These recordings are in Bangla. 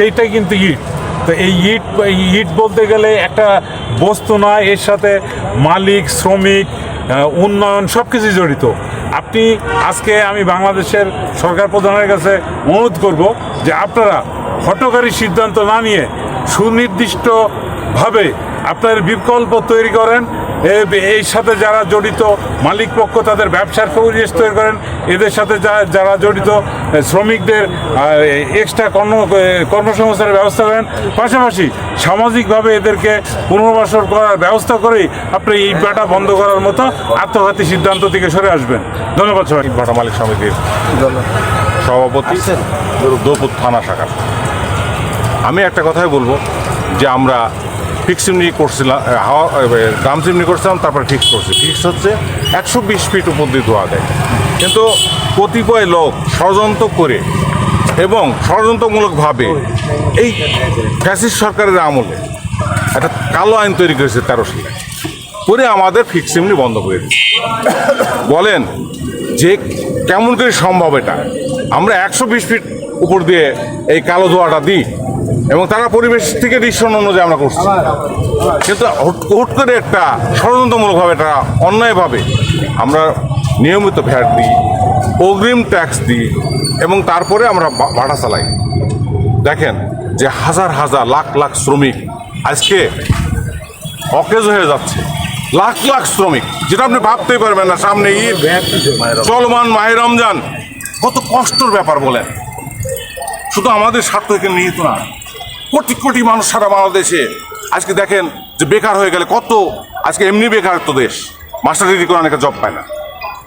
সেইটাই কিন্তু ইট। তো এই ইট ইট বলতে গেলে একটা বস্তু নয় এর সাথে মালিক, শ্রমিক উন্নয়ন সব কিছুই জড়িত। আপনি আজকে আমি বাংলাদেশের সরকার প্রধানের কাছে অনুরোধ করব যে আপনারা হটকারী সিদ্ধান্ত না নিয়ে সুনির্দিষ্টভাবে আপনার বিকল্প তৈরি করেন। এই সাথে যারা জড়িত মালিক পক্ষ তাদের ব্যবসার পরিবেশ তৈরি করেন। এদের সাথে যারা জড়িত শ্রমিকদের এক্সট্রা কর্ম কর্মসংস্থানের ব্যবস্থা করেন। পাশাপাশি সামাজিকভাবে এদেরকে পুনর্বাসন করার ব্যবস্থা করেই আপনি এই বাটা বন্ধ করার মতো আত্মঘাতী সিদ্ধান্ত থেকে সরে আসবেন। ধন্যবাদ সবাই। ভাটা মালিক সমিতির সভাপতি দৌপুর থানা শাখা। আমি একটা কথাই বলব যে আমরা ফিক্স চিমনি করছিলাম হাওয়া দাম চিমনি করছিলাম তারপরে ফিক্স করছি। ফিক্স হচ্ছে একশো বিশ ফিট উপর দিয়ে ধোয়া দেয়। কিন্তু কতিপয় লোক ষড়যন্ত্র করে এবং ষড়যন্ত্রমূলকভাবে এই ফ্যাসিস্ট সরকারের আমলে একটা কালো আইন তৈরি করেছে তেরো সালে করে আমাদের ফিক্স চিমনি বন্ধ করে দিচ্ছে বলেন যে কেমন করে সম্ভব এটা? আমরা একশো বিশ ফিট উপর দিয়ে এই কালো ধোয়াটা দিই এবং তারা পরিবেশ থেকে দৃশ্যন অনুযায়ী আমরা করছি। কিন্তু হুট- হুট করে একটা ষড়যন্ত্রমূলকভাবে এটা অন্যায়ভাবে আমরা নিয়মিত ভ্যাট দিই, অগ্রিম ট্যাক্স দিই এবং তারপরে আমরা ভাড়া চালাই। দেখেন যে হাজার হাজার, লাখ লাখ শ্রমিক আজকে অকেজ হয়ে যাচ্ছে। লাখ লাখ শ্রমিক, যেটা আপনি ভাবতেই পারবেন না, সামনে ঈদ, চলমান মাহে রমজান। কত কষ্টর ব্যাপার বলেন। শুধু আমাদের স্বার্থ স্বার্থকে নিহিত না, কোটি কোটি মানুষ সারা বাংলাদেশে আজকে দেখেন যে বেকার হয়ে গেলে কত, আজকে এমনি বেকারত্ব দেশ। মাস্টার ডিগ্রি করে অনেকে জব পায় না।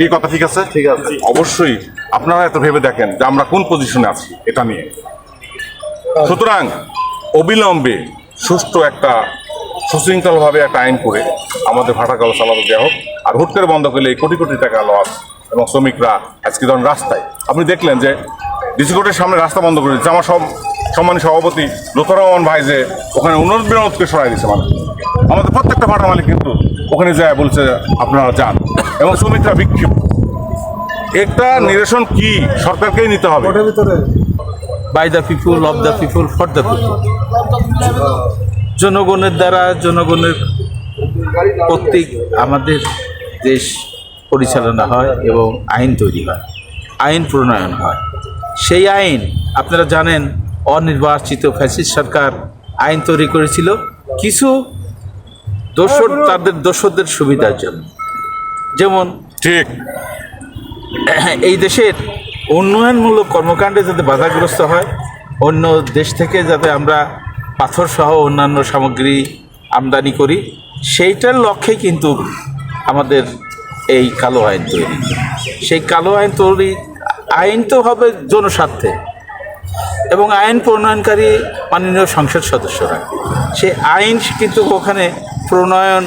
এই কথা ঠিক আছে? ঠিক আছে। অবশ্যই আপনারা এত ভেবে দেখেন যে আমরা কোন পজিশনে আছি এটা নিয়ে। সুতরাং অবিলম্বে সুষ্ঠু একটা সুশৃঙ্খলভাবে একটা আইন করে আমাদের ভাটা কল চালাতে দেওয়া হোক। আর হুট করে বন্ধ করলে এই কোটি কোটি টাকা লস এবং শ্রমিকরা আজকে ধরেন রাস্তায়। আপনি দেখলেন যে ডিসি কোর্টের সামনে রাস্তা বন্ধ করে দিচ্ছে। আমার সব সম্মানী সভাপতি লুথর রহমান ভাই যে ওখানে অনুরোধ বিনোদকে সরাই দিচ্ছে মানুষ আমাদের প্রত্যেকটা ভাটা মালিক কিন্তু ওখানে যায় বলছে আপনারা যান। এবং শ্রমিকরা বিক্ষিপ্ত। একটা নিরসন কি? সরকারকেই নিতে হবে। By the people of the people for the people জনগণের দ্বারা জনগণের কর্তৃক আমাদের দেশ পরিচালনা হয় এবং আইন তৈরি হয় আইন প্রণয়ন হয়। সেই আইন আপনারা জানেন অনির্বাচিত ফ্যাসিস্ট সরকার আইন তৈরি করেছিল। কিছু দোসর তাদের দোসরদের সুবিধার জন্য। যেমন ঠিক। এই দেশের উন্নয়নমূলক কর্মকাণ্ডে যাতে বাধাগ্রস্ত হয় অন্য দেশ থেকে যাতে আমরা পাথর সহ অন্যান্য সামগ্রী আমদানি করি সেইটার লক্ষ্যে কিন্তু আমাদের এই কালো আইন তৈরি। সেই কালো আইন তৈরি আইন তো হবে জনস্বার্থে এবং আইন প্রণয়নকারী মাননীয় সংসদ সদস্যরা। সে আইন কিন্তু ওখানে প্রণয়ন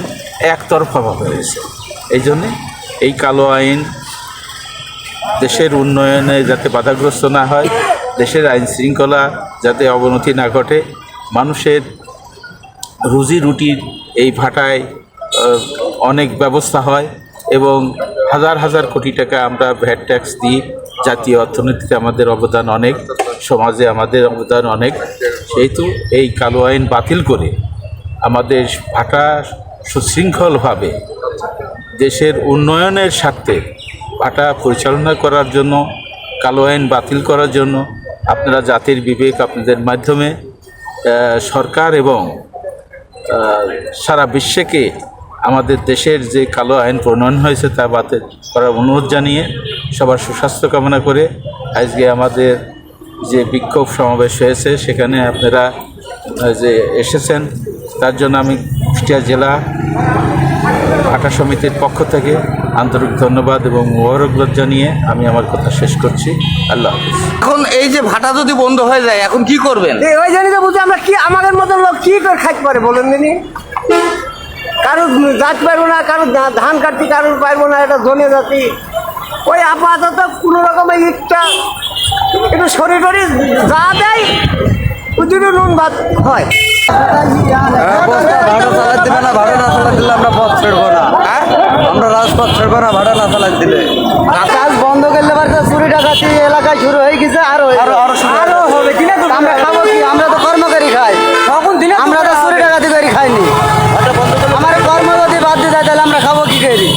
একতরফাভাবে হয়েছে। এই জন্যে এই কালো আইন দেশের উন্নয়নে যাতে বাধাগ্রস্ত না হয়, দেশের আইন শৃঙ্খলা যাতে অবনতি না ঘটে, মানুষের রুজি রুটির এই ভাটায় অনেক ব্যবস্থা হয় এবং হাজার হাজার কোটি টাকা আমরা ভ্যাট ট্যাক্স দিই। জাতীয় অর্থনীতিতে আমাদের অবদান অনেক, সমাজে আমাদের অবদান অনেক। সেহেতু এই কালো আইন বাতিল করে আমাদের ভাটা সুশৃঙ্খলভাবে দেশের উন্নয়নের স্বার্থে ভাটা পরিচালনা করার জন্য, কালো আইন বাতিল করার জন্য আপনারা জাতির বিবেক আপনাদের মাধ্যমে সরকার এবং সারা বিশ্বকে আমাদের দেশের যে কালো আইন প্রণয়ন হয়েছে তা বাতিল করার অনুরোধ জানিয়ে সবার সুস্বাস্থ্য কামনা করে আজকে আমাদের যে বিক্ষোভ সমাবেশ হয়েছে সেখানে আপনারা যে এসেছেন তার জন্য আমি কুষ্টিয়া জেলা ভাটা সমিতির পক্ষ থেকে আন্তরিক ধন্যবাদ এবং মোবারকবাদ জানিয়ে আমি আমার কথা শেষ করছি। আল্লাহ হাফিজ। এখন এই যে ভাটা যদি বন্ধ হয়ে যায় এখন কি করবেন? এই ওই জানি তো বুঝি আমরা কি আমাদের মতন লোক কি করে খাইতে পারে বলেন দিনি কারোর জাত পারব না কারোর ধান কাটতে কারোর পারব না এটা ধনে জাতি। ওই আপাতত কোনো রকম ইটটা একটু শরীর টরির যা দেয় ওই দুটো নুন ভাত হয়। ভাড়া না চালাই দিলে হ্যাঁ? কাজ বন্ধ করলে পারে তো ডাকাতি এলাকায় শুরু হয়ে গেছে আরও আরও আমরা খাব কি? আমরা তো কর্মকারী খাই। তখন দিনে আমরা তো চুরি ডাকাতি করি খাইনি। আমার কর্মকারী বাদ দিয়ে তাহলে আমরা খাব কি করি?